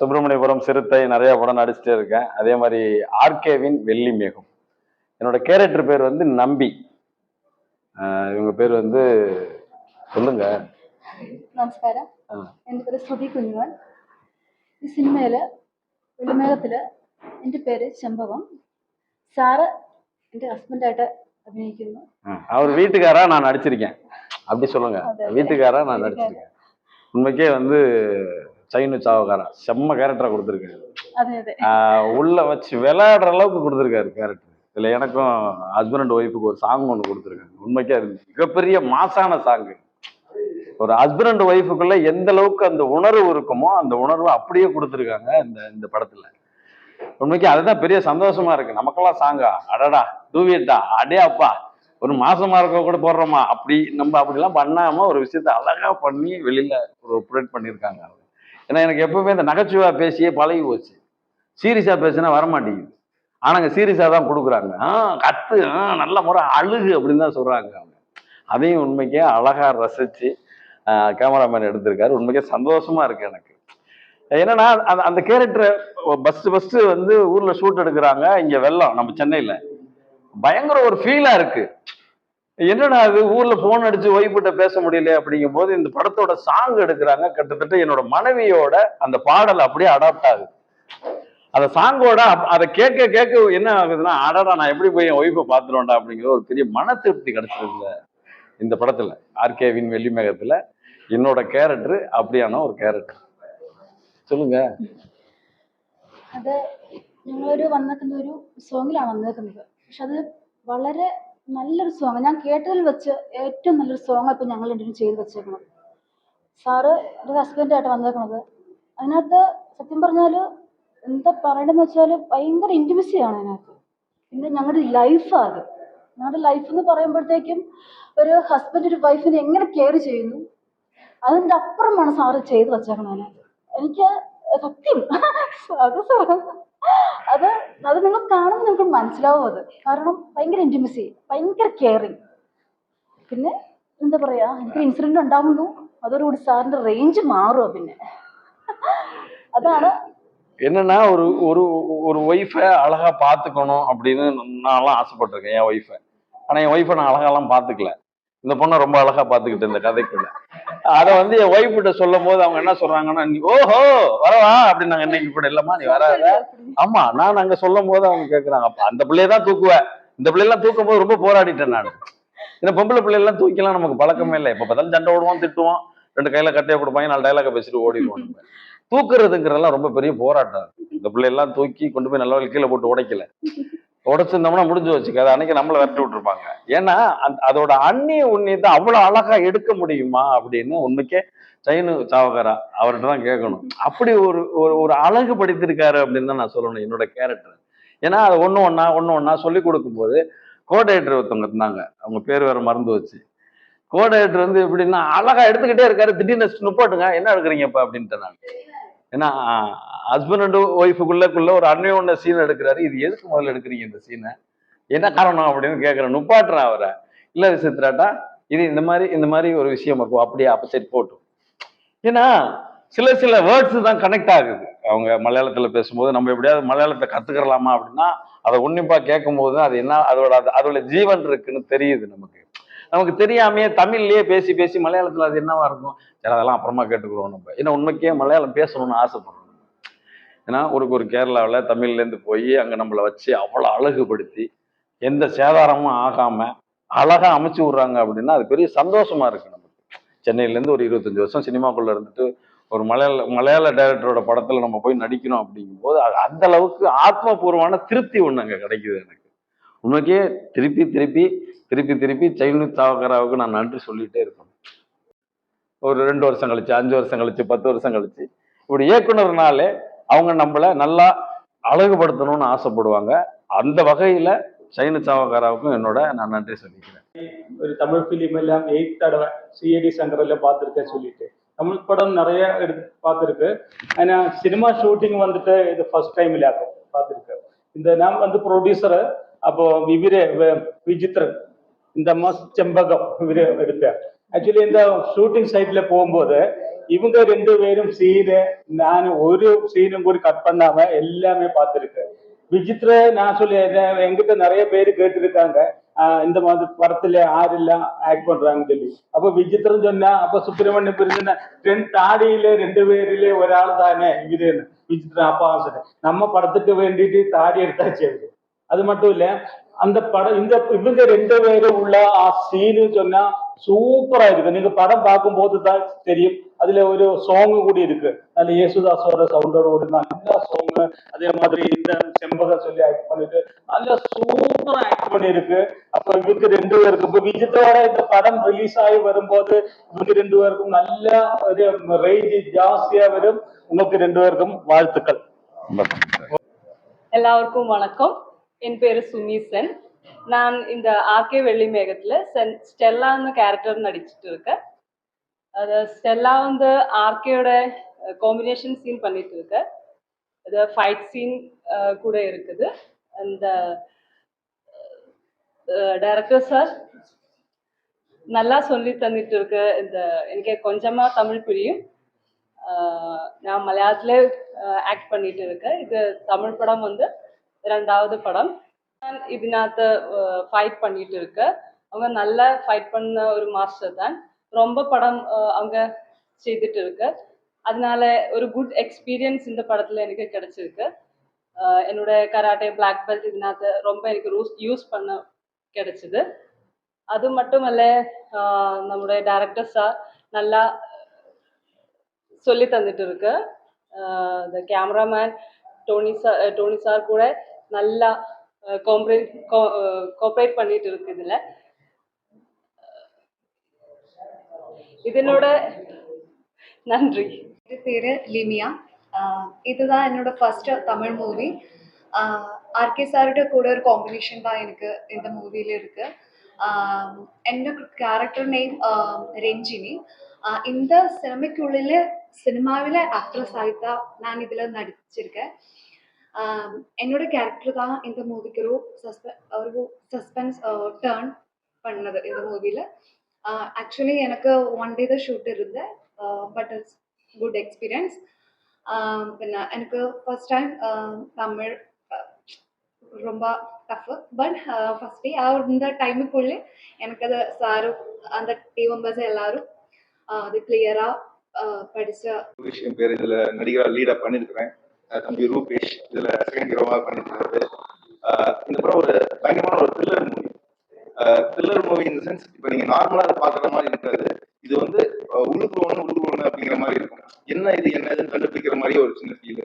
சுப்பிரமணியபுரம் சிறுத்தை நிறைய படம் நடிச்சுட்டே இருக்கேன் அதே மாதிரி ஆர்கேவின் வெள்ளி மேகம் என்னோட கேரக்டர் பேர் வந்து நம்பி ஆஹ் இவங்க பேர் வந்து சொல்லுங்க നമസ്കാരം ആ. എൻ്റെ പേര് ശ്രുതി കുഞ്ഞുമോൻ ഈ സിനിമയില് വെള്ളിമേഘത്തില് എൻ്റെ പേര് ചെമ്പകം സാറ് എൻ്റെ ഹസ്ബൻഡായിട്ട് അഭിനയിക്കുന്നു ஆஹ் அவர் வீட்டுக்காரா நான் நடிச்சிருக்கேன் அப்படி சொல்லுங்க അതെ, അതെ. வீட்டுக்காரா நான் நடிச்சிருக்கேன் உண்மைக்கே வந்து சைனு சாவகாரன் செம்ம கேரக்டரா கொடுத்துருக்காரு. உள்ள வச்சு விளையாடுற அளவுக்கு கொடுத்துருக்காரு கேரக்டர் இதுல எனக்கும் ஹஸ்பண்ட் அண்ட் ஒய்ஃபுக்கு ஒரு சாங் ஒன்று கொடுத்துருக்காங்க. உண்மைக்கா இருந்து மிகப்பெரிய மாசான சாங்கு ஒரு ஹஸ்பண்ட் அண்ட் ஒய்ஃபுக்குள்ள எந்த அளவுக்கு அந்த உணர்வு இருக்குமோ அந்த உணர்வை அப்படியே கொடுத்துருக்காங்க இந்த இந்த படத்துல. உண்மைக்கு அதுதான் பெரிய சந்தோஷமா இருக்கு. நமக்கெல்லாம் சாங்கா அடடா டூவியட்டா அடே அப்பா ஒரு மாசமா இருக்க கூட போடுறோமா அப்படி நம்ம அப்படிலாம் பண்ணாம ஒரு விஷயத்த அழகா பண்ணி வெளியில ஒரு ப்ரொடக்ட் பண்ணியிருக்காங்க. ஏன்னா எனக்கு எப்பவுமே இந்த நகைச்சுவாக பேசியே பழகி போச்சு. சீரியஸாக பேசினா வரமாட்டேங்குது. ஆனாங்க சீரியஸாக தான் கொடுக்குறாங்க. ஆ கத்து ஆ நல்ல முறை அழுகு அப்படின்னு தான் சொல்கிறாங்க அவங்க. அதையும் உண்மைக்கே அழகாக ரசித்து கேமராமேன் எடுத்திருக்காரு. உண்மைக்கே சந்தோஷமாக இருக்குது எனக்கு. என்னன்னா அந்த அந்த கேரக்டரை ஃபஸ்ட்டு ஃபஸ்ட்டு வந்து ஊரில் ஷூட் எடுக்கிறாங்க இங்கே வெள்ளம் நம்ம சென்னையில். பயங்கர ஒரு ஃபீலாக இருக்குது என்னடா அது ஊர்ல போன் அடிச்சு ஒய்ஃபிட்ட பேச முடியல அப்படிங்கும் போது இந்த படத்தோட சாங் எடுக்கிறாங்க கிட்டத்தட்ட என்னோட மனைவியோட அந்த பாடல் அப்படியே அடாப்ட் ஆகுது அந்த சாங்கோட அதை கேட்க கேட்க என்ன ஆகுதுன்னா அடடா நான் எப்படி போய் என் ஒய்ஃபை பார்த்துருவேன்டா அப்படிங்கிற ஒரு பெரிய மன திருப்தி கிடைச்சிருக்கு இந்த படத்துல ஆர்கேவின் வெள்ளிமேகத்துல என்னோட கேரக்டர் அப்படியான ஒரு கேரக்டர் சொல்லுங்க അത് ഞങ്ങളൊരു വന്നേക്കുന്ന ഒരു സോങ്ങിലാണ് വന്നേക്കുന്നത് പക്ഷെ അത് വളരെ നല്ലൊരു സോങ് ഞാൻ കേട്ടതിൽ വെച്ച് ഏറ്റവും നല്ലൊരു സോങ് ഇപ്പം ഞങ്ങൾ രണ്ടുപേരും ചെയ്ത് വെച്ചേക്കുന്നത്. സാറ് എന്റെ ഹസ്ബൻഡായിട്ട് വന്നേക്കുന്നത് അതിനകത്ത് സത്യം പറഞ്ഞാൽ എന്താ പറയണമെന്ന് വെച്ചാൽ ഭയങ്കര ഇന്റിമസിയാണ് അതിനകത്ത്. പിന്നെ ഞങ്ങളുടെ ലൈഫാണ് അത്. ഞങ്ങളുടെ ലൈഫ് എന്ന് പറയുമ്പോഴത്തേക്കും ഒരു ഹസ്ബൻഡ് ഒരു വൈഫിനെ എങ്ങനെ കെയർ ചെയ്യുന്നു? അതിന്റെ അപ്പുറമാണ് സാറ് ചെയ്ത് വെച്ചേക്കണത് അതിനകത്ത്. എനിക്ക് സത്യം അത് സാർ അത് അത് നിങ്ങൾ കാണുമ്പോൾ നിങ്ങൾക്ക് മനസ്സിലാവും അത് കാരണം ഭയങ്കര ഇൻറ്റിമസി ഭയങ്കര കെയറിങ് പിന്നെ എന്താ പറയാ എനിക്ക് ഇൻസിഡന്റ് ഉണ്ടാവുന്നു അതോടുകൂടി സാറിന്റെ റേഞ്ച് മാറുക പിന്നെ അതാണ് என்னன்னா ஒரு ஒரு ஒரு ஒய்ஃபை அழகா பார்த்துக்கணும் அப்படின்னு நான்லாம் ஆசைப்பட்டிருக்கேன் என் ஒய்ஃபை ஆனா என் ஒய்ஃபை நான் அழகாலாம் பார்த்துக்கல இந்த பொண்ணை ரொம்ப அழகா பார்த்துக்கிட்டேன் இந்த கதைக்குள்ள. அதை வந்து என் ஒய்ஃப் கிட்ட சொல்லும் போது அவங்க என்ன சொல்றாங்கன்னா நீ ஓஹோ வரவா அப்படின்னாங்க இன்னைக்கு கூட இல்லம்மா நீ வராத. ஆமா நான் அங்க சொல்லும் போது அவங்க கேக்குறாங்க அப்ப அந்த பிள்ளைய தான் தூக்குவேன் இந்த பிள்ளையெல்லாம் தூக்கும் போது ரொம்ப போராடிட்டேன் நான். இந்த பொம்பளை பிள்ளையெல்லாம் தூக்கிலாம் நமக்கு பழக்கமே இல்லை. இப்ப பார்த்தாலும் சண்டை விடுவோம் திட்டுவோம். ரெண்டு கையில கட்டையை கொடுப்பாங்க நாலு டைலாக பேசிட்டு ஓடிடுவோம் தூக்குறதுங்கிறதெல்லாம் ரொம்ப பெரிய போராட்டம். இந்த பிள்ளையெல்லாம் தூக்கி கொண்டு போய் நல்ல கீழே போட்டு உடைக்கல. உடச்சிருந்தோம்னா முடிஞ்சு வச்சுக்க. அது அன்னைக்கு நம்மளை விரட்டி விட்டுருப்பாங்க. ஏன்னா அந்த அதோட அந்நிய உண்ணியத்தை அவ்வளோ அழகா எடுக்க முடியுமா அப்படின்னு உண்மைக்கே சைனு சாவகரா அவர்கிட்ட தான் கேட்கணும். அப்படி ஒரு ஒரு ஒரு அழகு படித்திருக்காரு அப்படின்னு தான் நான் சொல்லணும் என்னோட கேரக்டர். ஏன்னா அதை ஒன்று ஒன்றா ஒன்று ஒன்றா சொல்லி கொடுக்கும்போது கோடையேட்டர் ஒருத்தவங்க இருந்தாங்க. அவங்க பேர் வேற மறந்து வச்சு கோடையேட்டர் வந்து எப்படின்னா அழகா எடுத்துக்கிட்டே இருக்காரு. திடீர்னு நுப்பாட்டுங்க என்ன எடுக்கிறீங்கப்பா? அப்படின்ட்டு நான். ஏன்னா ஹஸ்பண்ட் அண்ட் ஒய்ஃபுக்குள்ளக்குள்ள ஒரு அன்னையோட சீன் எடுக்கிறாரு. இது எதுக்கு முதல்ல எடுக்கிறீங்க இந்த சீனை என்ன காரணம் அப்படின்னு கேட்குறேன் நுப்பாட்டுறேன் அவரை. இல்ல சித்ராட்டா இது இந்த மாதிரி இந்த மாதிரி ஒரு விஷயம் இருக்கும். அப்படியே அப்ப சரி போட்டும். ஏன்னா சில சில வேர்ட்ஸ் தான் கனெக்ட் ஆகுது. அவங்க மலையாளத்துல பேசும்போது நம்ம எப்படியாவது மலையாளத்தை கத்துக்கிறலாமா அப்படின்னா அதை உன்னிப்பா கேட்கும் போது அது என்ன அதோட அது- அதோட ஜீவன் இருக்குன்னு தெரியுது நமக்கு. நமக்கு தெரியாமையே தமிழ்லயே பேசி பேசி மலையாளத்தில் அது என்னவா இருக்கும்? சரி அதெல்லாம் அப்புறமா கேட்டுக்கிறோம் நம்ம. ஏன்னா உண்மைக்கே மலையாளம் பேசணும்னு ஆசைப்படுறோம் ஏன்னா ஒரு ஒரு கேரளாவில் தமிழ்லேருந்து போய் அங்கே நம்மளை வச்சு அவ்வளோ அழகுபடுத்தி எந்த சேதாரமும் ஆகாமல் அழகாக அமைச்சு விட்றாங்க அப்படின்னா அது பெரிய சந்தோஷமா இருக்கு நமக்கு. சென்னையிலேருந்து ஒரு இருபத்தஞ்சி வருஷம் சினிமாக்குள்ளே இருந்துட்டு ஒரு மலையாள மலையாள டைரக்டரோட படத்தில் நம்ம போய் நடிக்கணும் அப்படிங்கும்போது அது அந்த அளவுக்கு ஆத்மபூர்வமான திருப்தி ஒன்று அங்கே கிடைக்குது எனக்கு. உண்மைக்கே திருப்பி திருப்பி திருப்பி திருப்பி சைனு சாவகராவுக்கு நான் நன்றி சொல்லிட்டே இருக்கணும். ஒரு ரெண்டு வருஷம் கழிச்சு அஞ்சு வருஷம் கழிச்சு பத்து வருஷம் கழிச்சு. இப்படி இயக்குனர்னாலே அவங்க நம்மளை நல்லா அழகுபடுத்தணும்னு ஆசைப்படுவாங்க. அந்த வகையில சைனு சாவகாராவுக்கும் என்னோட நான் நன்றி சொல்லிக்கிறேன். ஒரு தமிழ் ஃபிலிம் எல்லாம் எயிட் தடவை சிஏடி சங்கரில் பார்த்துருக்கேன் சொல்லிட்டு. தமிழ் படம் நிறைய எடுத்து பார்த்துருக்கு. ஆனால் சினிமா ஷூட்டிங் வந்துட்டு இது ஃபர்ஸ்ட் டைம் இல்லாக்கும் பார்த்துருக்கேன் இந்த நான் வந்து ப்ரொடியூசரு அப்போ இவரு வ- இந்த மாஸ் செம்பகம் இவரு எடுத்தார். ஆக்சுவலி இந்த ஷூட்டிங் சைட்ல போகும்போது இவங்க ரெண்டு பேரும் சீனு நான் ஒரு சீனும் கூட கட் பண்ணாம எல்லாமே பார்த்துருக்கேன் விசித்திர நான் சொல்லி எங்கிட்ட நிறைய பேர் கேட்டிருக்காங்க. இந்த மாதிரி படத்துல யாரெல்லாம் ஆக்ட் பண்றாங்கன்னு சொல்லி. அப்ப விசித்திரம் சொன்னா அப்ப சுப்பிரமணியம் பிரிஞ்ச ரெண்டு தாடியில ரெண்டு பேரிலே ஒരാൾ தானே? இவரு விசித்திரம் அப்பா சொன்னேன் நம்ம படத்துக்கு வேண்டிட்டு தாடி எடுத்தாச்சு அது மட்டும் இல்ல அந்த படம் இந்த இவங்க ரெண்டு பேரும் உள்ள ஆ சீனு சொன்னா சூப்பரா இருக்கு நீங்க படம் பார்க்கும்போது தான் தெரியும். அதுல ஒரு சாங் கூடி இருக்கு. அதுல யேசுதாஸோட சவுண்டோட நல்ல சாங் அதே மாதிரி இந்த செம்பக சொல்லி ஆக்ட் பண்ணிட்டு நல்ல சூப்பரா ஆக்ட் பண்ணிருக்கு அப்ப இவங்க ரெண்டு பேருக்கு இப்ப விஜித்தோட இந்த படம் ரிலீஸ் ஆகி வரும்போது இவங்க ரெண்டு பேருக்கும் நல்ல ஒரு ரேஞ்ச் ஜாஸ்தியா வரும். உங்களுக்கு ரெண்டு பேருக்கும் வாழ்த்துக்கள். எல்லாருக்கும் வணக்கம். என் பேர் சுமி சென். நான் இந்த ஆர்கே வெள்ளி மேகத்தில் சென் ஸ்டெல்லான்னு கேரக்டர் நடிச்சிட்டு இருக்கேன். அது ஸ்டெல்லா வந்து ஆர்கேயோட காம்பினேஷன் சீன் பண்ணிட்டு இருக்கேன். அது ஃபைட் சீன் கூட இருக்குது. அந்த டைரக்டர் சார் நல்லா சொல்லி தந்துட்டு இருக்கு. இந்த எனக்கு கொஞ்சமா தமிழ் புரியும். நான் மலையாளத்துல ஆக்ட் பண்ணிட்டு இருக்கேன். இது தமிழ் படம் வந்து ரெண்டாவது படம் நான் ഇതിനകത്ത് ஃபைட் பண்ணிட்டு இருக்கேன் அவங்க நல்லா ஃபைட் பண்ண ஒரு மாஸ்டர் தான் ரொம்ப படம் ஆஹ் அவங்க செய்துட்டு இருக்கு அதனால ஒரு குட் எக்ஸ்பீரியன்ஸ் இந்த படத்துல எனக்கு கிடைச்சிருக்கு ஆஹ் என்னோட கராட்டே பிளாக் பெல்ட் ഇതിനകത്ത് ரொம்ப எனக்கு யூஸ் பண்ண கிடைச்சது அது மட்டுமல்ல ஆஹ் നമ്മുടെ ഡയറക്ടർ സാർ நல்லா சொல்லி தந்துட்டு இருக்கு ஆஹ் இந்த cameraman Tony sir Tony sir கூட நல்லா கோஆப்ரேட் கோஆப்ரேட் பண்ணிட்டு இருக்கு இதில். இதனோட நன்றி. இது பேர் லிமியா. இதுதான் என்னோட ஃபர்ஸ்ட் தமிழ் மூவி ஆர்கே சாரோட கூட ஒரு காம்பினேஷன் தான் எனக்கு இந்த மூவியில் இருக்கு. എൻ്റെ ക്യാരക്ടർ നെയിം രഞ്ജിനി ഇന്ത സിനിമയ്ക്കുള്ളിൽ സിനിമാവിലെ ആക്ട്രസ് ആയിട്ടാണ് ഞാൻ ഇതിൽ നടിച്ചിരിക്കുന്നത് என்னோட கேரக்டர் தான் இந்த மூவிக்கு ஒரு சஸ்பெ ஒரு சஸ்பென்ஸ் டேர்ன் பண்ணது இந்த மூவியில் ஆக்சுவலி எனக்கு ஒன் டே தான் ஷூட் இருந்தேன் பட் இட்ஸ் குட் எக்ஸ்பீரியன்ஸ் പിന്നെ എനിക്ക് ഫസ്റ്റ് ടൈം തമിഴ് ரொம்ப டஃப் பட் ஃபர்ஸ்ட் டே அந்த டைமுக்குள்ளே எனக்கு அது சாரும் அந்த டீம் மெம்பர்ஸ் எல்லாரும் ஆஹ் அது கிளியராக படித்த ரூபேஷ் என் பேர் இதுல நடிகரா லீடா பண்ணிருக்கிறேன் அஹ் தம்பி ரூபேஷ் இதுல செகண்ட் ஹீரோவா பண்ணிருக்காரு அஹ் இந்த படம் ஒரு பயங்கரமான ஒரு த்ரில்லர் மூவி த்ரில்லர் மூவி இந்த சென்ஸ் இப்போ நீங்க நார்மலா அதை பாக்குற மாதிரி இருக்காது. இது வந்து அஹ் உள்ளுக்குள்ள ஒண்ணு ஒண்ணு அப்படிங்கிற மாதிரி இருக்கும். என்ன இது என்ன இதுன்னு கண்டுபிடிக்கிற மாதிரி ஒரு சின்ன ஃபீல்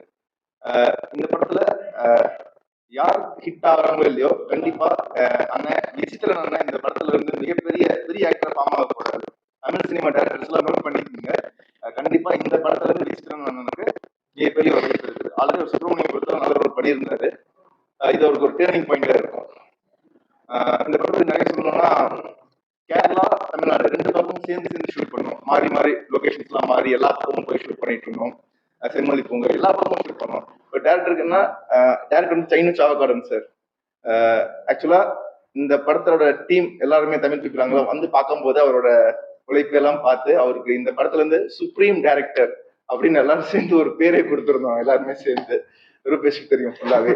இந்த படத்துல யார் ஹிட் ஆகிறாங்களோ இல்லையோ கண்டிப்பா அஹ் அண்ணன் விசித்திரன் அண்ணன் இந்த படத்துல இருந்து மிகப்பெரிய பெரிய ஆக்டர் ஃபார்ம் ஆக போறாரு. தமிழ் சினிமா டேரக்டர்ஸ் எல்லாம் நோட் கண்டிப்பா இந்த படத்துல இருந்து விசித்திரன் அண்ணனுக்கு மிகப்பெரிய வரவேற்பு இருக்குது. ஆல்ரெடி ஒரு சுப்பிரமணியம் படத்துல நல்ல ஒரு பண்ணியிருந்தாரு. இது அவருக்கு ஒரு டேர்னிங் பாயிண்டா இருக்கும். இந்த படத்துக்கு நிறைய சொல்லணும்னா கேரளா தமிழ்நாடு ரெண்டு பக்கமும் சேர்ந்து சேர்ந்து ஷூட் பண்ணோம். மாறி மாறி லொகேஷன்ஸ்லாம் மாறி எல்லா பக்கமும் போய் ஷூட் பண்ணிட்டு இருந்தோம். அஹ் செம்மொழி பூங்கா எல்லா பக்கமும் ஷூட் பண்ணோம். இப்போ டேரக்டருக்குன்னா டேரக்டர் வந்து சைனு சாவகாடன் சார் ஆக்சுவலா இந்த படத்தோட டீம் எல்லாருமே தமிழ் பீப்பிளாங்களோ வந்து பார்க்கும்போது அவரோட உழைப்பெல்லாம் பார்த்து அவருக்கு இந்த படத்துல இருந்து சுப்ரீம் டேரக்டர் அப்படின்னு எல்லாரும் சேர்ந்து ஒரு பேரே கொடுத்துருந்தோம். எல்லாருமே சேர்ந்து. ரூபேஷுக்கு தெரியும் ஃபுல்லாவே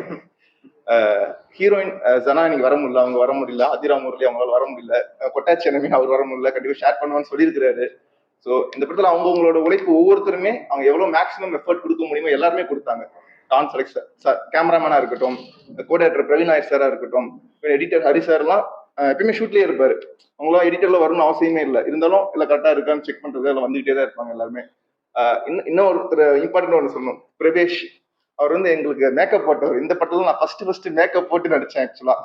ஹீரோயின் ஜனா இன்னைக்கு வர முடியல. அவங்க வர முடியல. அதிரா முரளி அவங்களால வர முடியல. கொட்டாச்சி அனமீன் அவர் வர முடியல. கண்டிப்பா ஷேர் பண்ணுவான்னு சொல்லியிருக்கிறாரு. ஸோ இந்த படத்துல அவங்க அவங்களோட உழைப்பு ஒவ்வொருத்தருமே அவங்க எவ்வளவு மேக்ஸிமம் எஃபர்ட் கொடுக்க முடியுமோ எல்லாருமே கொடுத்தாங்க. டான் செலக்ட் சார் கேமராமேனா இருக்கட்டும் கோடேட்டர் பிரவீன் நாயர் சாரா இருக்கட்டும் எடிட்டர் ஹரி சார்லாம் எப்பயுமே ஷூட்லயே இருப்பாரு. அவங்களாம் எடிட்டர்ல வரணும்னு அவசியமே இல்லை. இருந்தாலும் இல்லை கரெக்டா இருக்கான்னு செக் பண்றது எல்லாம் வந்துகிட்டே தான் இருப்பாங்க எல்லாருமே. இன்னும் இன்னும் ஒருத்தர் இம்பார்ட்டன்ட் ஒன்று சொல்லணும். பிரவேஷ் அவர் வந்து எங்களுக்கு மேக்கப் போட்டவர். இந்த படத்துல நான் ஃபர்ஸ்ட் ஃபர்ஸ்ட் மேக்கப் போட்டு நடிச்சேன் ஆக்சுவலா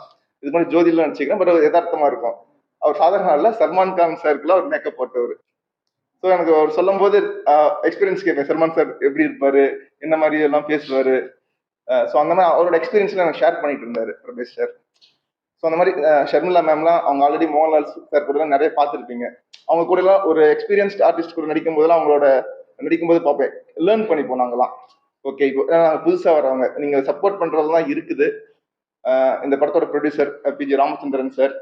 இது மாதிரி ஜோதிலாம் நடிச்சிக்கிறேன் பட் யதார்த்தமா இருக்கும். அவர் சாதாரண இல்ல சல்மான் கான் சாருக்குள்ள அவர் மேக்கப் போட்டவர். ஸோ எனக்கு அவர் சொல்லும் போது எக்ஸ்பீரியன்ஸ் கேட்பேன். சல்மான் சார் எப்படி இருப்பாரு? என்ன மாதிரி எல்லாம் பேசுவாரு? ஸோ அந்த மாதிரி அவரோட எக்ஸ்பீரியன்ஸ்ல எனக்கு ஷேர் பண்ணிட்டு இருந்தாரு பிரபேஷ் சார் ஸோ அந்த மாதிரி ஷர்மிளா மேம்லாம் அவங்க ஆல்ரெடி மோகன்லால் சார் கூட நிறைய பார்த்துருப்பீங்க. அவங்க கூட எல்லாம் ஒரு எக்ஸ்பீரியன்ஸ்ட் ஆர்டிஸ்ட் கூட நடிக்கும் போதெல்லாம் அவங்களோட நடிக்கும்போது பார்ப்பேன். லேர்ன் பண்ணி போனாங்களாம். ஓகே இப்போ நாங்கள் புதுசாக வர்றவங்க நீங்கள் சப்போர்ட் பண்ணுறதுலாம் இருக்குது. இந்த படத்தோட producer PG Ramachandran sir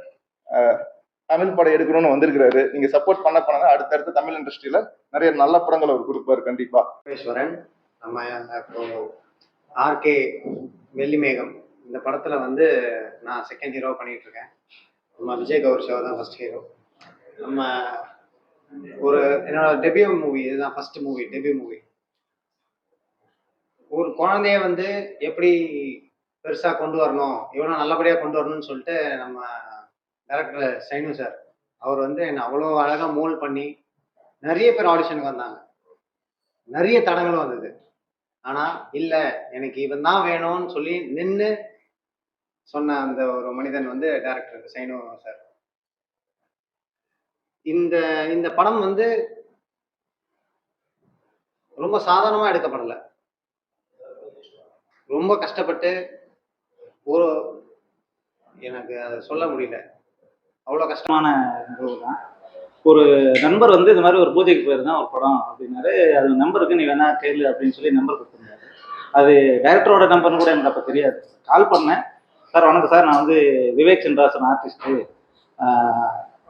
Tamil படம் எடுக்கணும்னு வந்திருக்கிறாரு. நீங்க சப்போர்ட் பண்ண பண்ண அடுத்தடுத்து தமிழ் இண்டஸ்ட்ரியில நிறைய நல்ல படங்கள் அவர் கொடுப்பாரு கண்டிப்பா. ஈஸ்வரன் நம்ம இப்போ ஆர்கே வெள்ளிமேகம் இந்த படத்துல வந்து நான் செகண்ட் ஹீரோ பண்ணிட்டு இருக்கேன். நம்ம விஜய் கௌர் ஷோ தான் ஃபர்ஸ்ட் ஹீரோ நம்ம ஒரு என்னோட டெபியூ மூவி இதுதான் ஃபர்ஸ்ட் மூவி டெபியூ மூவி ஒரு குழந்தைய வந்து எப்படி பெருசாக கொண்டு வரணும் எவ்வளோ நல்லபடியாக கொண்டு வரணும்னு சொல்லிட்டு நம்ம டேரக்டர் சைனு சார் அவர் வந்து என்னை அவ்வளோ அழகாக மோல் பண்ணி நிறைய பேர் ஆடிஷனுக்கு வந்தாங்க. நிறைய தடங்களும் வந்தது. ஆனால் இல்லை எனக்கு இவன் தான் வேணும்னு சொல்லி நின்று சொன்ன அந்த ஒரு மனிதன் வந்து டேரக்டர் சைனு சார் இந்த இந்த படம் வந்து ரொம்ப சாதாரணமா எடுக்கப்படல. ரொம்ப கஷ்டப்பட்டு ஒரு எனக்கு அதை சொல்ல முடியல. அவ்வளோ கஷ்டமான நிகழ்வு தான். ஒரு நண்பர் வந்து இந்த மாதிரி ஒரு பூஜைக்கு போயிருந்தான் ஒரு படம் அப்படின்னாரு. அது நம்பருக்கு நீ வேணா கேளு அப்படின்னு சொல்லி நம்பர் கொடுத்துருந்தாரு. அது டைரக்டரோட நம்பர்னு கூட எனக்கு அப்போ தெரியாது. கால் பண்ணேன். சார் வணக்கம் சார். நான் வந்து விவேக் சென்ராசன் ஆர்டிஸ்ட்டு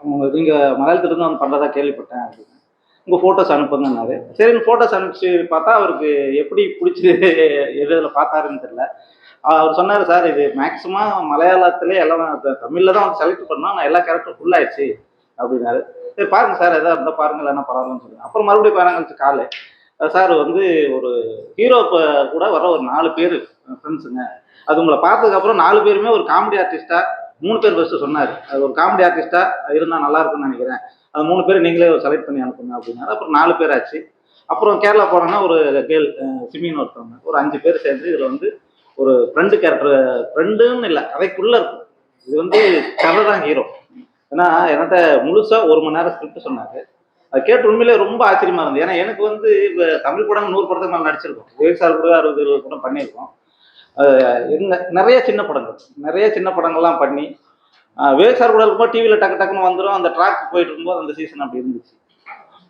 உங்க நீங்கள் மலையாளத்துலேருந்து வந்து பண்ணுறதா கேள்விப்பட்டேன். அப்படின்னு உங்கள் ஃபோட்டோஸ் அனுப்புங்கன்னாரு. சரி ஃபோட்டோஸ் அனுப்பிச்சு பார்த்தா அவருக்கு எப்படி பிடிச்சி எது இதில் பார்த்தாருன்னு தெரியல. அவர் சொன்னார் சார் இது மேக்ஸிமம் மலையாளத்திலே எல்லாம் தமிழில் தான் வந்து செலக்ட் பண்ணோம். நான் எல்லா கேரக்டரும் ஃபுல் ஆயிடுச்சு. அப்படின்னாரு. சரி பாருங்க சார் எதாவது இருந்தால் பாருங்க இல்லைன்னா பரவாயில்லன்னு சொல்லி அப்புறம் மறுபடியும் பாருங்க காலு சார் வந்து ஒரு ஹீரோ கூட வர ஒரு நாலு பேர் ஃப்ரெண்ட்ஸுங்க அது உங்களை பார்த்ததுக்கப்புறம் நாலு பேருமே ஒரு காமெடி ஆர்டிஸ்டாக மூணு பேர் ஃபர்ஸ்ட் சொன்னார். அது ஒரு காமெடி ஆர்டிஸ்டா இருந்தால் நல்லா இருக்கும்னு நினைக்கிறேன். அது மூணு பேர் நீங்களே செலக்ட் பண்ணி அனுப்புங்க அப்படின்னாரு. அப்புறம் நாலு பேர் ஆச்சு. அப்புறம் கேரளா போனோன்னா ஒரு கேள் சிமின்னு ஒருத்தவங்க. ஒரு அஞ்சு பேர் சேர்ந்து இதில் வந்து ஒரு ஃப்ரெண்டு கேரக்டர் ஃப்ரெண்டுன்னு இல்லை கதைக்குள்ளே இருக்கும். இது வந்து கதை தான் ஹீரோ ஏன்னா என்கிட்ட முழுசாக ஒரு மணி நேரம் ஸ்கிரிப்ட் சொன்னார். அது கேட்டு உண்மையிலே ரொம்ப ஆச்சரியமா இருந்தது. ஏன்னா எனக்கு வந்து இப்போ தமிழ் படம் நூறு படத்துக்கு மேலே நடிச்சிருக்கோம். விவேக் சார் கூட அறுபது இருபது படம் பண்ணியிருக்கோம். நிறைய சின்ன படங்கள். நிறைய சின்ன படங்கள்லாம் பண்ணி அஹ் சார் கூட இருக்கும்போது டிவியில் டக்கு டக்குன்னு வந்துடும் அந்த ட்ராக் போயிட்டு இருக்கும்போது அந்த சீசன் அப்படி இருந்துச்சு.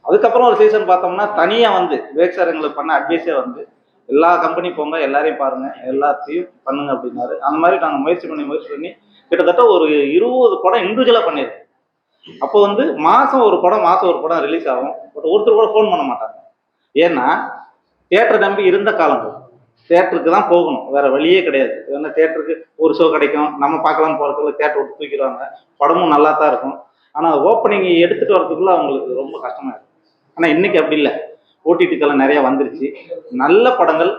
அதுக்கப்புறம் ஒரு சீசன் பார்த்தோம்னா தனியாக வந்து விவேக் சார் எங்களுக்கு பண்ண அட்வைஸே வந்து எல்லா கம்பெனி போங்க எல்லாரையும் பாருங்க எல்லாத்தையும் பண்ணுங்க அப்படின்னாரு. அந்த மாதிரி நாங்கள் முயற்சி பண்ணி முயற்சி பண்ணி கிட்டத்தட்ட ஒரு இருபது படம் இண்டிவிஜுவலாக பண்ணியிருக்கோம் அப்போ வந்து மாதம் ஒரு படம் மாதம் ஒரு படம் ரிலீஸ் ஆகும். பட் ஒருத்தர் கூட ஃபோன் பண்ண மாட்டாங்க. ஏன்னா தேட்டரை நம்பி இருந்த காலங்கள். தேட்டருக்கு தான் போகணும். வேற வழியே கிடையாது. ஏன்னா தேட்டருக்கு ஒரு ஷோ கிடைக்கும். நம்ம பார்க்கலாம் போகிறதுக்குள்ள தேட்டர் விட்டு தூக்கிடுவாங்க. படமும் நல்லா தான் இருக்கும் ஆனால் ஓப்பனிங் எடுத்துகிட்டு வரதுக்குள்ளே அவங்களுக்கு ரொம்ப கஷ்டமாக இருக்கும் ஆனால் இன்னைக்கு அப்படி இல்லை. ஓடிடிக்கெல்லாம் நிறையா வந்துருச்சு. நல்ல படங்கள்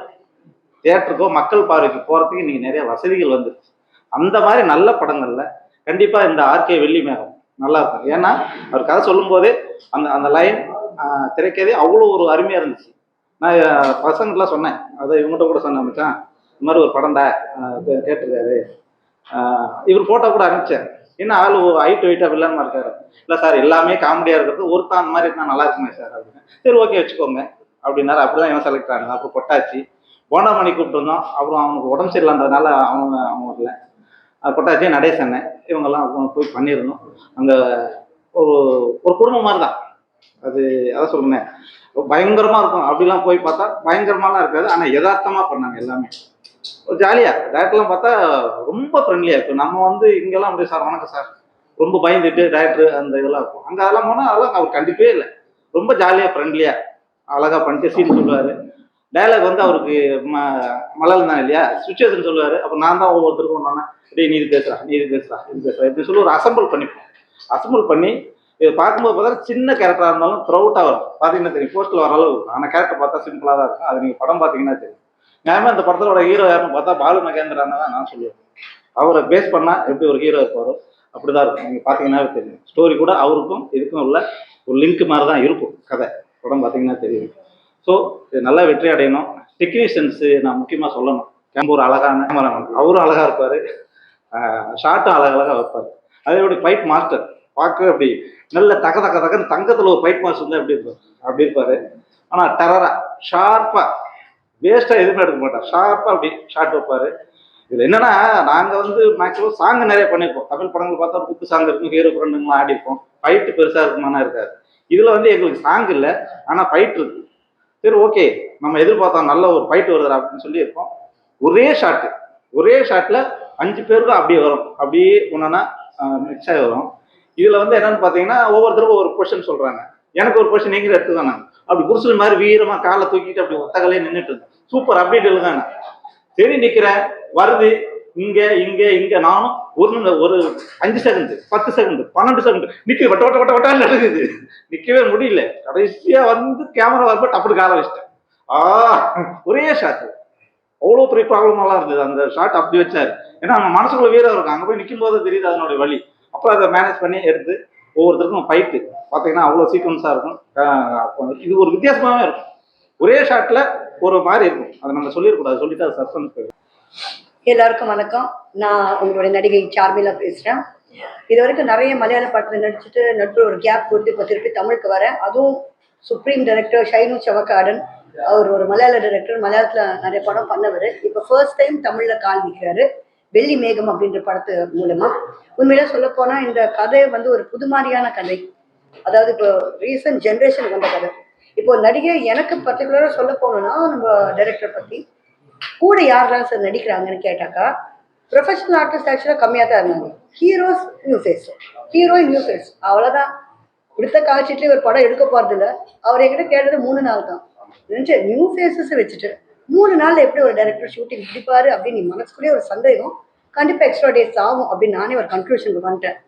தேட்டருக்கோ மக்கள் பார்வைக்கு போகிறதுக்கு இன்றைக்கி நிறைய வசதிகள் வந்துருச்சு. அந்த மாதிரி நல்ல படங்களில் கண்டிப்பாக இந்த ஆர்கே வெள்ளி மேகம் நல்லா இருக்கும். ஏன்னா அவர் கதை சொல்லும் போதே அந்த அந்த லைன் திரைக்கதே அவ்வளோ ஒரு அருமையாக இருந்துச்சு. நான் பசங்கள்லாம் சொன்னேன். அதை இவங்ககிட்ட கூட சொன்னேன் மச்சான். இந்த மாதிரி ஒரு படம்டா. கேட்டிருக்காரு. இவர் ஃபோட்டோ கூட அனுப்பிச்சேன் என்ன ஆள் ஹைட் வெயிட்டாக வில்லன்மா இருக்காரு. இல்லை சார் எல்லாமே காமெடியாக இருக்கிறது. ஒருத்தான் அந்த மாதிரி இருந்தால் நல்லா இருக்குமே சார் அப்படின்னு. சரி ஓகே வச்சுக்கோங்க. அப்படின்னாரு. அப்படிதான் இவன் செலக்ட் ஆனாங்க அப்புறம் கொட்டாச்சி. போண்டாமணி கூப்பிட்டுருந்தோம். அப்புறம் அவனுக்கு உடம்பு சரியில்லைன்றதுனால அவங்க அவங்க வரல. கொட்டாச்சி நடேசன். இவங்கெல்லாம் போய் பண்ணியிருந்தோம். அங்கே ஒரு ஒரு குடும்பம் மாதிரி தான் அது அதான் சொல்லுங்க பயங்கரமா இருக்கும். அப்படிலாம் போய் பார்த்தா பயங்கரமாலாம் இருக்காது. ஆனால் யதார்த்தமா பண்ணாங்க எல்லாமே. ஒரு ஜாலியா டேரக்டர்லாம் பார்த்தா ரொம்ப ஃப்ரெண்ட்லியா இருக்கும். நம்ம வந்து இங்கெல்லாம் அப்படியே சார் வணக்கம் சார். ரொம்ப பயந்துட்டு டேரக்டர் அந்த இதெல்லாம் இருக்கும். அங்க அதெல்லாம் போனால் அதெல்லாம் அவர் கண்டிப்பே இல்லை. ரொம்ப ஜாலியாக ஃப்ரெண்ட்லியா அழகா பண்ணிட்டு சீன் சொல்லுவாரு. டைலாக் வந்து அவருக்கு ம மலையாளம் தான் இல்லையா? சுச்சுவேஷன் சொல்லுவாரு. அப்போ நான் தான் ஒவ்வொருத்தருக்கும் ஒன்று டேய் நீ இது பேசுறா நீ இது பேசுறா இது பேசுறா இப்படி சொல்லி ஒரு அசம்பிள் பண்ணிப்போம். அசம்பிள் பண்ணி இதை பார்க்கும்போது பார்த்தா சின்ன கேரக்டராக இருந்தாலும் த்ரௌட்டாக வரும். பார்த்தீங்கன்னா தெரியும் போஸ்ட்டில் வர அளவு. ஆனால் கேரக்டர் பார்த்தா சிம்பிளாக தான் இருக்கும். அது நீங்கள் படம் பார்த்தீங்கன்னா தெரியும். நியாயமாக இந்த படத்தோட ஹீரோ யாருன்னு பார்த்தா பாலு மகேந்திரான்னு தான் நான் சொல்லுவேன். அவரை பேஸ் பண்ணால் எப்படி ஒரு ஹீரோ இருப்பாரோ அப்படிதான் இருக்கும். நீங்கள் பார்த்தீங்கன்னாவே தெரியும். ஸ்டோரி கூட அவருக்கும் இதுக்கும் உள்ள ஒரு லிங்க் மாதிரி தான் இருக்கும் கதை. படம் பார்த்தீங்கன்னா தெரியும். ஸோ இது நல்லா வெற்றி அடையணும். டெக்னீஷியன்ஸு நான் முக்கியமாக சொல்லணும். கேம்பூர் ஒரு அழகான கேமராமேன் அவரும் அழகாக இருப்பார். ஷார்ட்டும் அழகழகாக வைப்பார். அதே மாதிரி ஃபைட் மாஸ்டர் பார்க்க அப்படி நல்ல தக தக தகன்னு தங்கத்தில் ஒரு ஃபைட் மாஸ் இருந்தால் எப்படி இருப்பார் அப்படி இருப்பார். ஆனால் டெரரா ஷார்ப்பாக வேஸ்ட்டாக எதுவுமே எடுக்க மாட்டார். ஷார்ப்பாக அப்படி ஷார்ட் வைப்பார். இதில் என்னன்னா நாங்கள் வந்து மேக்ஸிமம் சாங் நிறைய பண்ணியிருப்போம். தமிழ் படங்கள் பார்த்தா ஒரு குத்து சாங் இருக்கும் ஹீரோ ஃப்ரெண்டுங்களாம் ஆடிப்போம் ஃபைட்டு பெருசாக இருக்குமானா இருக்காது. இதில் வந்து எங்களுக்கு சாங் இல்லை ஆனால் ஃபைட் இருக்கு. சரி ஓகே நம்ம எதிர்பார்த்தோம் நல்ல ஒரு ஃபைட் வருது அப்படின்னு சொல்லியிருப்போம். ஒரே ஷாட்டு ஒரே ஷாட்டில் அஞ்சு பேருக்கும் அப்படியே வரும். அப்படியே ஒன்றுனா மிக்ஸ் ஆகி வரும். இதுல வந்து என்னன்னு பாத்தீங்கன்னா ஒவ்வொருத்தருக்கும் ஒரு கொஸ்டின் சொல்றாங்க. எனக்கு ஒரு கொஸ்டின் நீங்க எடுத்துதானே அப்படி குருசல் மாதிரி வீரமா காலை தூக்கிட்டு அப்படி ஒத்தகலே நின்றுட்டு இருந்தேன். சூப்பர் அப்டேட் எழுதானே சரி நிக்கிறேன். வருது. இங்க இங்க இங்க. நானும் ஒரு ஒரு அஞ்சு செகண்ட் பத்து செகண்ட் பன்னெண்டு செகண்ட் நிக்க வட்ட வட்ட வட்ட வட்டா நடக்குது. நிக்கவே முடியல. கடைசியா வந்து கேமரா வரப்பட்டு அப்படி கால வச்சிட்டேன். ஆ ஒரே ஷாட் அவ்வளோ பெரிய ப்ராப்ளம் எல்லாம் இருந்தது. அந்த ஷாட் அப்படி வச்சாரு. ஏன்னா நம்ம மனசுக்குள்ள வீரம் இருக்கும் அங்க போய் நிற்கும் போது தெரியுது அதனுடைய வழி அப்புறம் அதை மேனேஜ் பண்ணி எடுத்து ஒவ்வொருத்தருக்கும் ஃபைட்டு பார்த்தீங்கன்னா அவ்வளோ சீக்வன்ஸாக இருக்கும். அப்போ இது ஒரு வித்தியாசமாகவே இருக்கும். ஒரே ஷாட்டில் ஒரு மாதிரி இருக்கும். அதை நம்ம சொல்லிடக்கூடாது. சொல்லிட்டு அது சஸ்பென்ஸ் எல்லாருக்கும் வணக்கம். நான் உங்களுடைய நடிகை சார்மிலா பேசுகிறேன் இது வரைக்கும் நிறைய மலையாள பாட்டில் நடிச்சுட்டு நட்பு ஒரு கேப் போட்டு இப்போ திருப்பி தமிழுக்கு வரேன். அதுவும் சுப்ரீம் டைரக்டர் ஷைனு சவக்காடன் அவர் ஒரு மலையாள டைரக்டர் மலையாளத்தில் நிறைய படம் பண்ணவர். இப்போ ஃபர்ஸ்ட் டைம் தமிழில் கால் நிற்கிறாரு வெள்ளி மேகம் அப்படின்ற படத்து மூலமா. உண்மையில சொல்ல போனா இந்த கதை வந்து ஒரு புது மாதிரியான கதை. அதாவது இப்போ ரீசன்ட் ஜென்ரேஷன் வந்த கதை. இப்போ நடிகை எனக்கு பர்டிகுலரா சொல்ல போனோம்னா நம்ம டைரக்டர் பற்றி கூட யாரெல்லாம் சார் நடிக்கிறாங்கன்னு கேட்டாக்கா ப்ரொஃபஷனல் ஆர்டிஸ்ட் ஆக்சுவலாக கம்மியாக தான் இருந்தாங்க. Heroes new face heroine new face அவ்வளோதான் கொடுத்த காய்ச்சிட்டு ஒரு படம் எடுக்க போகிறதில்ல அவர் என்கிட்ட கேட்டது மூணு நாள் தான். நினச்ச நியூ ஃபேஸஸை வச்சுட்டு. மூணு நாளில் எப்படி ஒரு டைரக்டர் ஷூட்டிங் பிடிப்பாரு அப்படின்னு நீ மனசுக்குள்ளேயே ஒரு சந்தேகம். கண்டிப்பாக எக்ஸ்ட்ரா டேஸ் ஆகும் அப்படின்னு நானே ஒரு கன்க்ளூஷனுக்கு வந்துட்டேன்.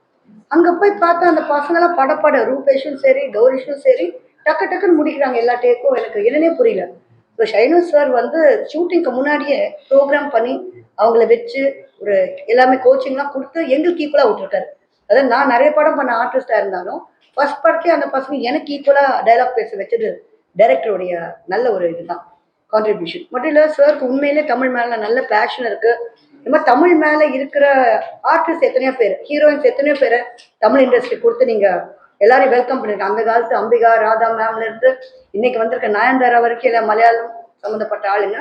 அங்கே போய் பார்த்தா அந்த பசங்களாம் படப்பட ரூபேஷும் சரி கௌரிஷும் சரி டக்கு டக்குன்னு முடிக்கிறாங்க எல்லா டேக்கும் எனக்கு என்னன்னே புரியல. ஸோ ஷைனு சார் வந்து ஷூட்டிங்க்கு முன்னாடியே ப்ரோக்ராம் பண்ணி அவங்கள வச்சு ஒரு எல்லாமே கோச்சிங்லாம் கொடுத்து எங்களுக்கு ஈக்குவலாக விட்டுருக்காரு. அதாவது நான் நிறைய படம் பண்ண ஆர்டிஸ்டாக இருந்தாலும் ஃபர்ஸ்ட் படத்தே அந்த பசங்க எனக்கு ஈக்குவலாக டைலாக் பேச வச்சது டைரக்டருடைய நல்ல ஒரு இதுதான் கான்ட்ரிபியூஷன் மட்டும் இல்லை சாருக்கு உண்மையிலே தமிழ் மேலே நல்ல பேஷன் இருக்குது இந்த மாதிரி தமிழ் மேலே இருக்கிற ஆர்டிஸ்ட் எத்தனையோ பேர் ஹீரோயின்ஸ் எத்தனையோ பேரை தமிழ் இண்டஸ்ட்ரி கொடுத்து நீங்கள் எல்லாரையும் வெல்கம் பண்ணிருக்கேன் அந்த காலத்து அம்பிகா ராதா மேம்ல இருந்து இன்னைக்கு வந்திருக்க நயன்தாரா வரைக்கும் இல்லை மலையாளம் சம்மந்தப்பட்ட ஆளுங்க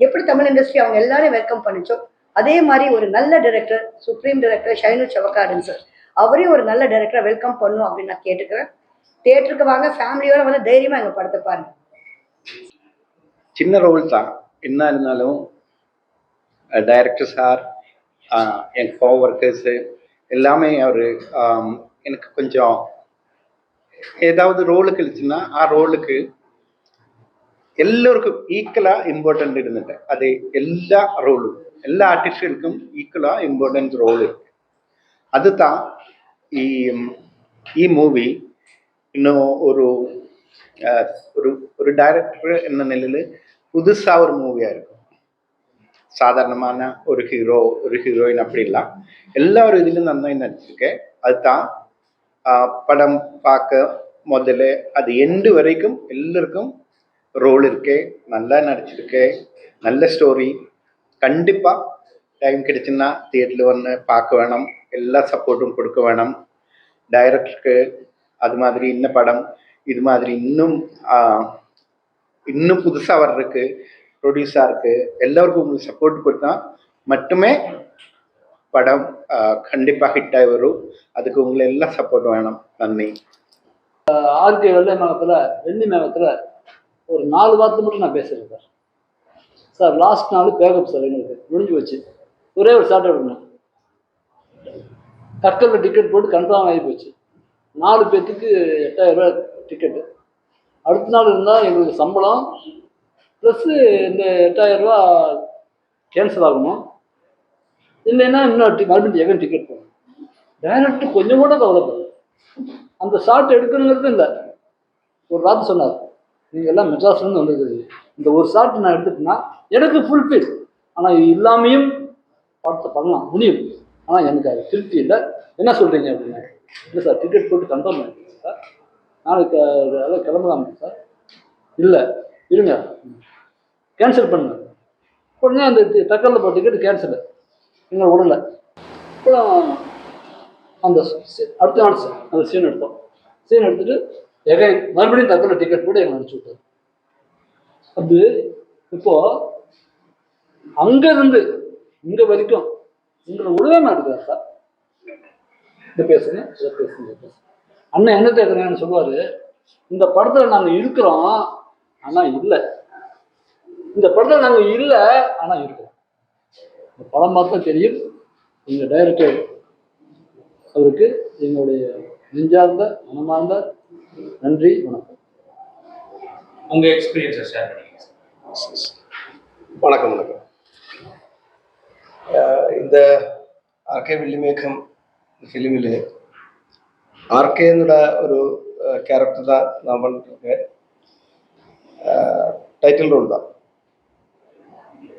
எப்படி தமிழ் இண்டஸ்ட்ரி அவங்க எல்லாரையும் வெல்கம் பண்ணிச்சோ அதே மாதிரி ஒரு நல்ல director supreme director Shainu Savakkaran sir அவரையும் ஒரு நல்ல டைரக்டரை வெல்கம் பண்ணும் அப்படின்னு நான் கேட்டுக்கிறேன். தேட்டருக்கு வாங்க ஃபேமிலியோட வந்து தைரியமா எங்க படத்தை பாருங்க. சின்ன ரோல் தான். என்ன இருந்தாலும் டைரக்டர் சார் என் கோஒர்க்கர்ஸு எல்லாமே அவர் எனக்கு கொஞ்சம் ஏதாவது ரோலுக்கு இருந்துச்சுன்னா ஆ ரோலுக்கு എല്ലാവർക്കും ഈക്വലാ ഇമ്പോർട്ടൻ്റ് ഇരുന്നിട്ട് അത് എല്ലാ റോളും എല്ലാ ആർട്ടിസ്റ്റുകൾക്കും ഈക്വലാ ഇമ്പോർട്ടൻ്റ് റോൾ അത് താ ഈ ഈ മൂവി ഇന്ന് ഒരു ഒരു ഒരു ഡയറക്ടർ എന്ന നിലയിൽ പുതുസാ ഒരു മൂവിയായിരിക്കും சாதாரணமான ஒரு ஹீரோ ஒரு ஹீரோயின் அப்படிலாம் எல்லா ஒரு இதுலையும் நான் தான் நடிச்சிருக்கேன். அதுதான் படம் பார்க்க முதல்ல அது எண்டு வரைக்கும் எல்லாருக்கும் ரோல் இருக்கு. நல்லா நடிச்சிருக்கேன் நல்ல ஸ்டோரி கண்டிப்பாக டைம் கிடைச்சுன்னா தியேட்டரில் வந்து பார்க்க வேணும். எல்லா சப்போர்ட்டும் கொடுக்க வேணும். டைரக்டருக்கு அது மாதிரி இன்ன படம் இது மாதிரி இன்னும் இன்னும் புதுசாக வர்றதுக்கு ப்ரொடியூஸாக இருக்குது எல்லாருக்கும் உங்களுக்கு சப்போர்ட் கொடுத்தா மட்டுமே படம் கண்டிப்பாக ஹிட் ஆகி வரும். அதுக்கு உங்களை எல்லாம் சப்போர்ட் வேணும். நன்றி. ஆர்கே வெள்ளை மேகத்தில் வெள்ளி மேகத்தில் ஒரு நாலு வார்த்தை மட்டும் நான் பேசுகிறேன் சார். சார் லாஸ்ட் நாள் பேக்கப் சார் எங்களுக்கு. முடிஞ்சு வச்சு ஒரே ஒரு சாட்டை விடணும் தக்கலில் டிக்கெட் போட்டு கன்ஃபார்ம் ஆகி போச்சு. நாலு பேர்த்துக்கு எட்டாயிரம் ரூபாய் டிக்கெட்டு அடுத்த நாள் இருந்தால் எங்களுக்கு சம்பளம் ப்ளஸ்ஸு இந்த எட்டாயிரரூவா கேன்சல் ஆகணும் இல்லைன்னா இன்னும் மறுபடியும் எகன் டிக்கெட் போகணும் டைரக்ட் கொஞ்சம் கூட கவலைப்படும் அந்த ஷார்ட் எடுக்கணுங்கிறது இல்லை. ஒரு ராத்து சொன்னார் நீங்கள் எல்லாம் மெட்ராஸ்லேருந்து வந்திருக்குது இந்த ஒரு ஷார்ட் நான் எடுத்துட்டேன்னா எனக்கு ஃபுல்ஃபில் ஆனால் இது இல்லாமையும் படத்தை பண்ணலாம். முடியும். ஆனால் எனக்கு அது திருப்தி இல்லை. என்ன சொல்கிறீங்க அப்படின்னு? இல்லை சார் டிக்கெட் போட்டு கன்ஃபார்ம் பண்ணிட்டேன் சார் நாளைக்கு அதான் கிளம்பலாமா சார் இல்லை. இருங்க. கேன்சல் பண்ணுங்க உடனே அந்த தக்கலில் போட்ட டிக்கெட் கேன்சலு எங்களை விடலை. அப்புறம் அந்த அடுத்த நாள் அந்த சீன் எடுத்தோம். சீன் எடுத்துட்டு எகை மறுபடியும் தக்கல டிக்கெட் போட்டு எங்களை அனுப்பிச்சு விட்டாரு. அது இப்போ அங்க இருந்து இங்க வரைக்கும் உங்களை விடவே மாட்டேங்கிறார் சார். இதை பேசுங்க இதை பேசுங்க பேசுங்க. அண்ணன் என்ன கேட்குறேன்னு சொல்லுவார். இந்த படத்தில் நாங்கள் இருக்கிறோம். ஆனால் இல்லை. இந்த படத்துல நாங்க இல்லை ஆனா இருக்கிறோம் இந்த படம் பார்த்தா தெரியும் எங்க டைரக்டர் அவருக்கு எங்களுடைய நெஞ்சார்ந்த மனமார்ந்த நன்றி வணக்கம் உங்க எக்ஸ்பீரியன்ஸை ஷேர் பண்ணிக்கங்க வணக்கம் வணக்கம் அஹ் இந்த ആർ കെ വെള്ളിമേഘം ഫിലിമിൽ ആർ കെ എന്നുള്ള ഒരു கேரக்டர் தான் நான் பண்ணிருக்கேன் டைட்டில் ரோல் தான்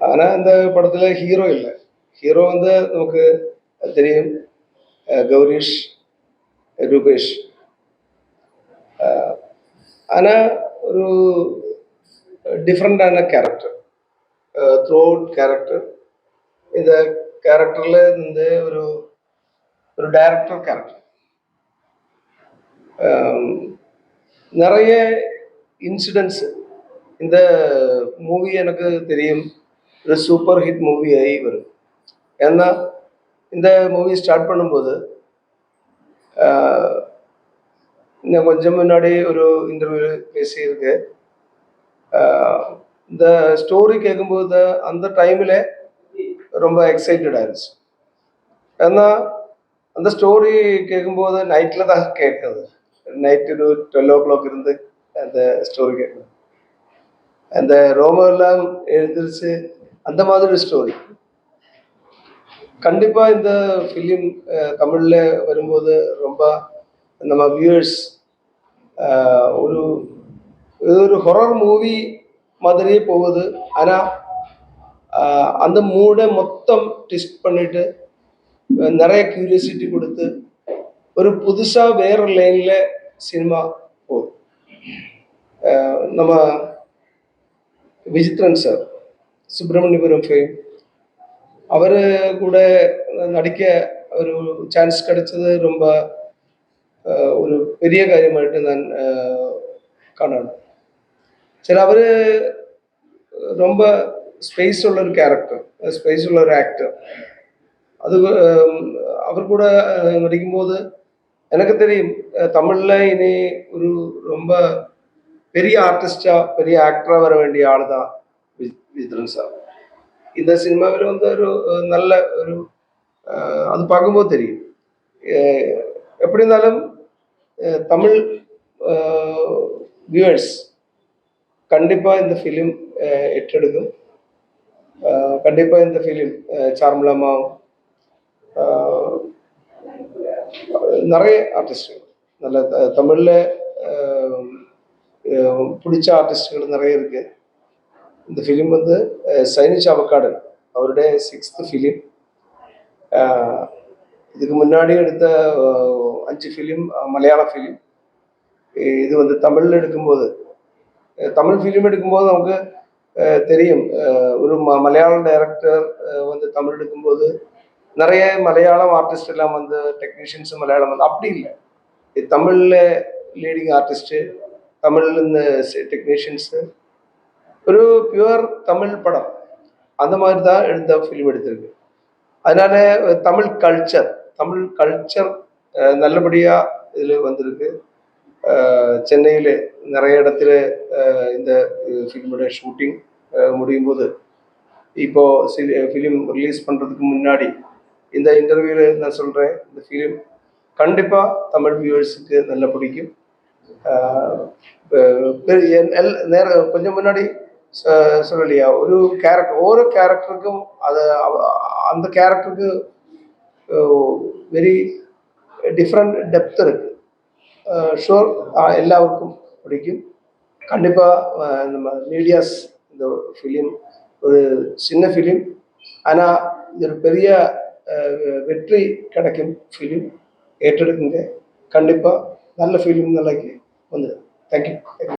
ஆனால் இந்த படத்தில் ஹீரோ இல்லை. ஹீரோ வந்து நமக்கு தெரியும் கௌரிஷ் ரூபேஷ். ஆனால் ஒரு டிஃப்ரெண்டான கேரக்டர் த்ரூ அவுட் கேரக்டர் இந்த கேரக்டரில் இந்த ஒரு ஒரு டைரக்டர் கேரக்டர் நிறைய இன்சிடென்ட்ஸ் இந்த மூவி எனக்கு தெரியும். இது சூப்பர் ஹிட் மூவி ஆகி வரும் ஏன்னா இந்த மூவி ஸ்டார்ட் பண்ணும்போது இன்னும் கொஞ்சம் முன்னாடி ஒரு இன்டர்வியூ பேசியிருக்கு இந்த ஸ்டோரி கேட்கும்போது அந்த டைமில் ரொம்ப எக்ஸைட்டடாக இருந்துச்சு ஏன்னா அந்த ஸ்டோரி கேட்கும்போது நைட்டில் தான் கேட்குறது நைட்டு ஒரு டுவெல் ஓ கிளாக் இருந்து அந்த ஸ்டோரி கேட்குது அந்த ரோமெல்லாம் எல்லாம் எழுந்திருச்சு அந்த மாதிரி ஸ்டோரி கண்டிப்பாக இந்த ஃபிலிம் தமிழில் வரும்போது ரொம்ப நம்ம வியூவர்ஸ் ஒரு இது ஒரு ஹொரர் மூவி மாதிரியே போகுது. ஆனால் அந்த மூடை மொத்தம் ட்விஸ்ட் பண்ணிட்டு நிறைய கியூரியாசிட்டி கொடுத்து ஒரு புதுசாக வேற லைனில் சினிமா போகுது. நம்ம விசித்ரன் சார் സുബ്രഹ്മണ്യപുരം ഫെയിം അവർ കൂടെ നടിക്ക ഒരു ചാൻസ് കിടച്ചത് രൊമ്പ ഒരു പെരിയ കാര്യമായിട്ട് ഞാൻ കാണാണ്. ചില അവർ രൊമ്പ സ്പേസ് ഉള്ള ഒരു ക്യാരക്ടർ സ്പേസ് ഉള്ള ഒരു ആക്ടർ അത് അവർ കൂടെ നടിക്കുമ്പോൾ எனக்கு தெரியும் தமிழில் ഇനി ഒരു രൊമ്പ பெரிய ആർട്ടിസ്റ്റാ பெரிய ആക്ടറാ വരെ വേണ്ടിയ ആളുതാണ് விஜித்ரன் சார். இந்த சினிமாவில் வந்து ஒரு அஹ், நல்ல ஒரு அஹ், அது பார்க்கும்போது தெரியும். அஹ், எப்படி இருந்தாலும் அஹ், தமிழ் வியூவர்ஸ் கண்டிப்பாக இந்த ஃபிலிம் எட்டெடுக்கும் அஹ், கண்டிப்பா இந்த ஃபிலிம் சார்மலாமா நிறைய ஆர்டிஸ்டுகள் நல்ல த- தமிழ்ல அஹ், அஹ், பிடிச்ச ஆர்டிஸ்டுகள் நிறைய இருக்கு. இந்த ஃபிலிம் வந்து அஹ், சைனி சாவக்காடன் அவருடைய சிக்ஸ்த் ஃபிலிம் இதுக்கு முன்னாடி எடுத்த அஞ்சு ஃபிலிம் மலையாள ஃபிலிம் இது வந்து தமிழில் எடுக்கும்போது தமிழ் ஃபிலிம் எடுக்கும்போது நமக்கு தெரியும். ஒரு ம மலையாள டைரக்டர் வந்து தமிழ் எடுக்கும்போது நிறைய மலையாளம் ஆர்டிஸ்ட் எல்லாம் வந்து டெக்னீஷியன்ஸு மலையாளம் வந்து அப்படி இல்லை. தமிழில் லீடிங் ஆர்டிஸ்ட்டு தமிழ்லேருந்து டெக்னீஷியன்ஸு ஒரு பியூர் தமிழ் படம். அந்த மாதிரி தான் எடுத்த ஃபிலிம் எடுத்திருக்கு. அதனால தமிழ் கல்ச்சர் தமிழ் கல்ச்சர் நல்லபடியாக இதில் வந்திருக்கு. சென்னையில் நிறைய இடத்துல இந்த ஃபிலிமோட ஷூட்டிங் முடியும் போது இப்போ ஃபிலிம் ரிலீஸ் பண்ணுறதுக்கு முன்னாடி இந்த இன்டர்வியூவில் நான் சொல்கிறேன் இந்த ஃபிலிம் கண்டிப்பாக தமிழ் வியூவர்ஸுக்கு நல்லா பிடிக்கும். நேர கொஞ்சம் முன்னாடி சொ- சொல்லலையா? ஒரு கேரக்டர் ஒவ்வொரு கேரக்டருக்கும் அது அந்த கேரக்டருக்கு வெரி டிஃப்ரெண்ட் டெப்த் இருக்கு. ஷோர் எல்லாருக்கும் பிடிக்கும். கண்டிப்பாக நம்ம மீடியாஸ் இந்த ஃபிலிம் ஒரு சின்ன ஃபிலிம் ஆனால் இது ஒரு பெரிய வெற்றி கிடைக்கும் ஃபிலிம் ஏற்றெடுக்குங்க. கண்டிப்பாக நல்ல ஃபிலிம் நிலைக்கு வந்துடும் தேங்க்யூ